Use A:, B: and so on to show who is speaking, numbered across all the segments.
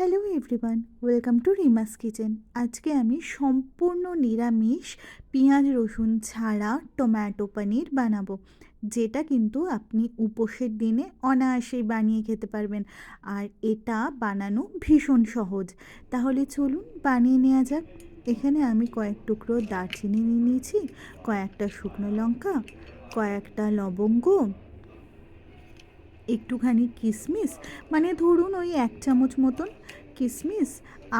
A: Hello everyone, welcome to Rima's kitchen. আজকে আমি সম্পূর্ণ নিরামিষ পেঁয়াজ, রসুন ছাড়া টমেটো পনির বানাবো, যেটা কিন্তু আপনি উপোসের দিনে অনায়াসেই বানিয়ে খেতে পারবেন। আর এটা বানানো ভীষণ সহজ। তাহলে চলুন বানিয়ে নেওয়া যাক। এখানে আমি কয়েক টুকরো দারচিনি নিয়ে নিয়েছি, কয়েকটা শুকনো লঙ্কা, কয়েকটা লবঙ্গ একটুখানি কিশমিশ মানে ধরুন ওই এক চামচ মতন কিশমিশ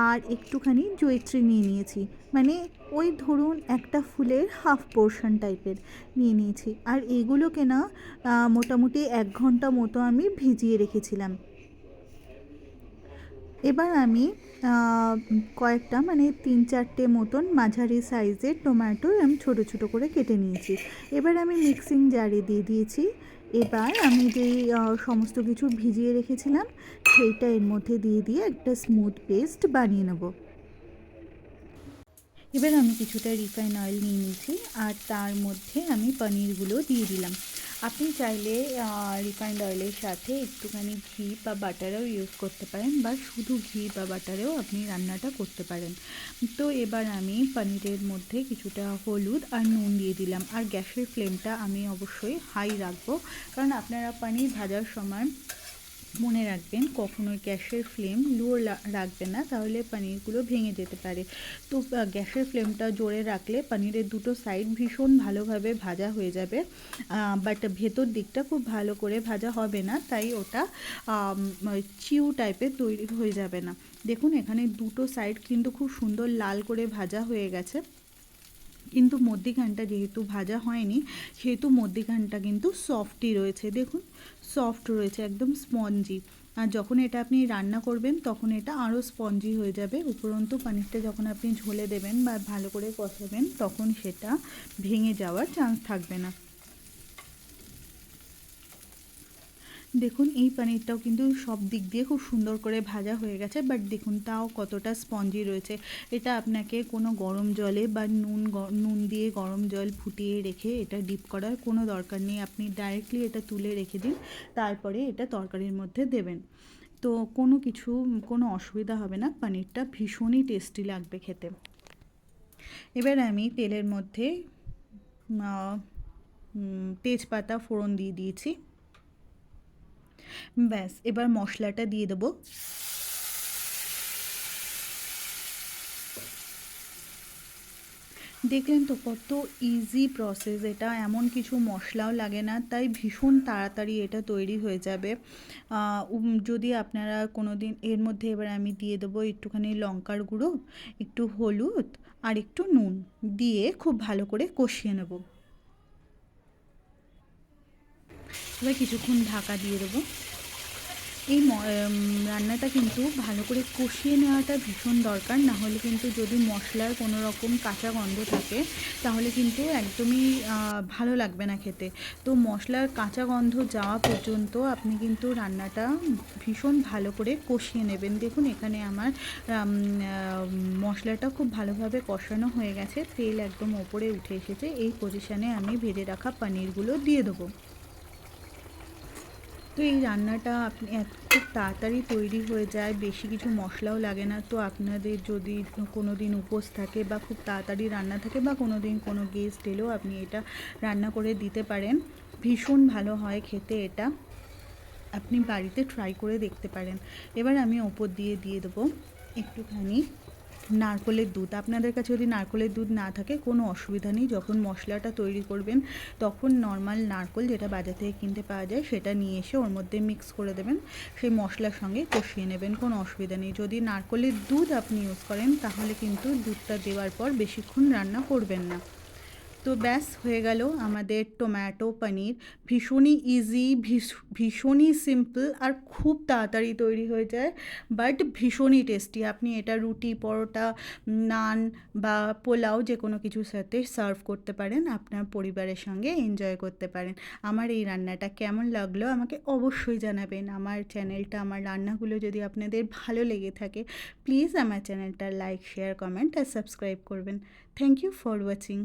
A: আর একটুখানি জয়িত্রী নিয়ে নিয়েছি। মানে ওই ধরুন একটা ফুলের হাফ পোর্শন টাইপের নিয়ে নিয়েছি। আর এগুলোকে না মোটামুটি এক ঘণ্টা মতো আমি ভিজিয়ে রেখেছিলাম। এবার আমি কয়েকটা মানে তিন চারটে মতন মাঝারি সাইজের টমেটো আমি ছোটো ছোটো করে কেটে নিয়েছি। এবার আমি মিক্সিং জারে দিয়ে দিয়েছি। এবার আমি যেই সমস্ত কিছু ভিজিয়ে রেখেছিলাম, সেইটা এর মধ্যে দিয়ে দিয়ে একটা স্মুথ পেস্ট বানিয়ে নেব। এবার আমি কিছুটা রিফাইন অয়েল নিয়ে নিয়েছি, আর তার মধ্যে আমি পনিরগুলো দিয়ে দিলাম। আপনি চাইলে রিফাইন্ড অয়েলের সাথে একটুখানি ঘি বা বাটারও ইউজ করতে পারেন বা শুধু ঘি বা বাটারেও আপনি রান্নাটা করতে পারেন। তো এবার আমি পনিরের মধ্যে কিছুটা হলুদ আর নুন দিয়ে দিলাম। আর গ্যাসের ফ্লেমটা আমি অবশ্যই হাই রাখব। কারণ আপনারা পানির ভাজার সময় মনে রাখবেন, কখনোই গ্যাসের ফ্লেম লো, রাখবেন না, তাহলে পনিরগুলো ভেঙে যেতে পারে। তো গ্যাসের ফ্লেমটা জোরে রাখলে পনিরের দুটো সাইড ভীষণ ভালোভাবে ভাজা হয়ে যাবে। বাট ভেতর দিকটা খুব ভালো করে ভাজা হবে না, তাই ওটা চিউ টাইপের তৈরি হয়ে যাবে না। দেখুন, এখানে দুটো সাইড কিন্তু খুব সুন্দর লাল করে ভাজা হয়ে গেছে। কিন্তু মধ্যিখানটা যেহেতু ভাজা হয়নি, সেহেতু মধ্যিখানটা কিন্তু সফটই রয়েছে। দেখুন সফট রয়েছে, একদম স্পঞ্জি আর যখন এটা আপনি রান্না করবেন, তখন এটা আরও স্পঞ্জি হয়ে যাবে। উপরন্তু পানিরটা যখন আপনি ঝোলে দেবেন বা ভালো করে কষাবেন, তখন সেটা ভেঙে যাওয়ার চান্স থাকবে না। দেখুন, এই পানিরটাও কিন্তু সব দিক দিয়ে খুব সুন্দর করে ভাজা হয়ে গেছে, বাট দেখুন, তাও কতটা স্পঞ্জি রয়েছে। এটা আপনাকে কোনো গরম জলে বা নুন নুন দিয়ে গরম জল ফুটিয়ে রেখে এটা ডিপ করার কোনো দরকার নেই। আপনি ডাইরেক্টলি এটা তুলে রেখে দিন, তারপরে এটা তরকারির মধ্যে দেবেন। তো কোনো কিছু, কোনো অসুবিধা হবে না, পানিরটা ভীষণই টেস্টি লাগবে খেতে। এবার আমি তেলের মধ্যে তেজপাতা ফোড়ন দিয়ে দিয়েছি। ব্যাস, এবার মশলাটা দিয়ে দেবো। দেখলেন তো কত ইজি প্রসেস এটা এমন কিছু মশলাও লাগে না, তাই ভীষণ তাড়াতাড়ি এটা তৈরি হয়ে যাবে। যদি আপনারা কোনো দিন এর মধ্যে এবার আমি দিয়ে দেবো একটুখানি লঙ্কার গুঁড়ো, একটু হলুদ আর একটু নুন দিয়ে খুব ভালো করে কষিয়ে নেব। এবার কিছুক্ষণ ঢাকা দিয়ে দেবো। এই রান্নাটা কিন্তু ভালো করে কষিয়ে নেওয়াটা ভীষণ দরকার। না হলে কিন্তু যদি মশলার কোনো রকম কাঁচা গন্ধ থাকে, তাহলে কিন্তু একদমই ভালো লাগবে না খেতে। তো মশলার কাঁচা গন্ধ যাওয়া পর্যন্ত আপনি কিন্তু রান্নাটা ভীষণ ভালো করে কষিয়ে নেবেন। দেখুন এখানে আমার মশলাটা খুব ভালোভাবে কষানো হয়ে গেছে। তেল একদম ওপরে উঠে এসেছে। এই পজিশানে আমি ভেজে রাখা পনিরগুলো দিয়ে দেবো। তো এই রান্নাটা আপনি খুব তাড়াতাড়ি তৈরি হয়ে যায়, বেশি কিছু মশলাও লাগে না। তো আপনাদের যদি কোনো দিন উপোস থাকে বা খুব তাড়াতাড়ি রান্না থাকে বা কোনো দিন কোনো গেস্ট এলেও আপনি এটা রান্না করে দিতে পারেন। ভীষণ ভালো হয় খেতে এটা। আপনি বাড়িতে ট্রাই করে দেখতে পারেন। এবার আমি ওপর দিয়ে দিয়ে দেবো একটুখানি। নারকলের দুধ। আপনাদের কাছে যদি নারকলের দুধ না থাকে, কোনো অসুবিধা নেই। যখন মশলাটা তৈরি করবেন, তখন নর্মাল নারকল যেটা বাজার থেকে কিনতে পাওয়া যায়, সেটা নিয়ে এসে ওর মধ্যে মিক্স করে দেবেন। সেই মশলার সঙ্গে কষিয়ে নেবেন, কোনো অসুবিধা নেই। যদি নারকলের দুধ আপনি ইউজ করেন, তাহলে কিন্তু দুধটা দেওয়ার পর বেশিক্ষণ রান্না করবেন না। তো ব্যাস হয়ে গেল আমাদের টোম্যাটো পনির। ভীষণই ইজি ভীষণই সিম্পল আর খুব তাড়াতাড়ি তৈরি হয়ে যায় বাট ভীষণই টেস্টি আপনি এটা রুটি, পরোটা, নান বা পোলাও যে কোনো কিছুর সাথে সার্ভ করতে পারেন, আপনার পরিবারের সঙ্গে এনজয় করতে পারেন। আমার এই রান্নাটা কেমন লাগল আমাকে অবশ্যই জানাবেন। আমার চ্যানেলটা আমার রান্নাগুলো যদি আপনাদের ভালো লেগে থাকে প্লিজ আমার চ্যানেলটা লাইক শেয়ার কমেন্ট আর সাবস্ক্রাইব করবেন। Thank you for watching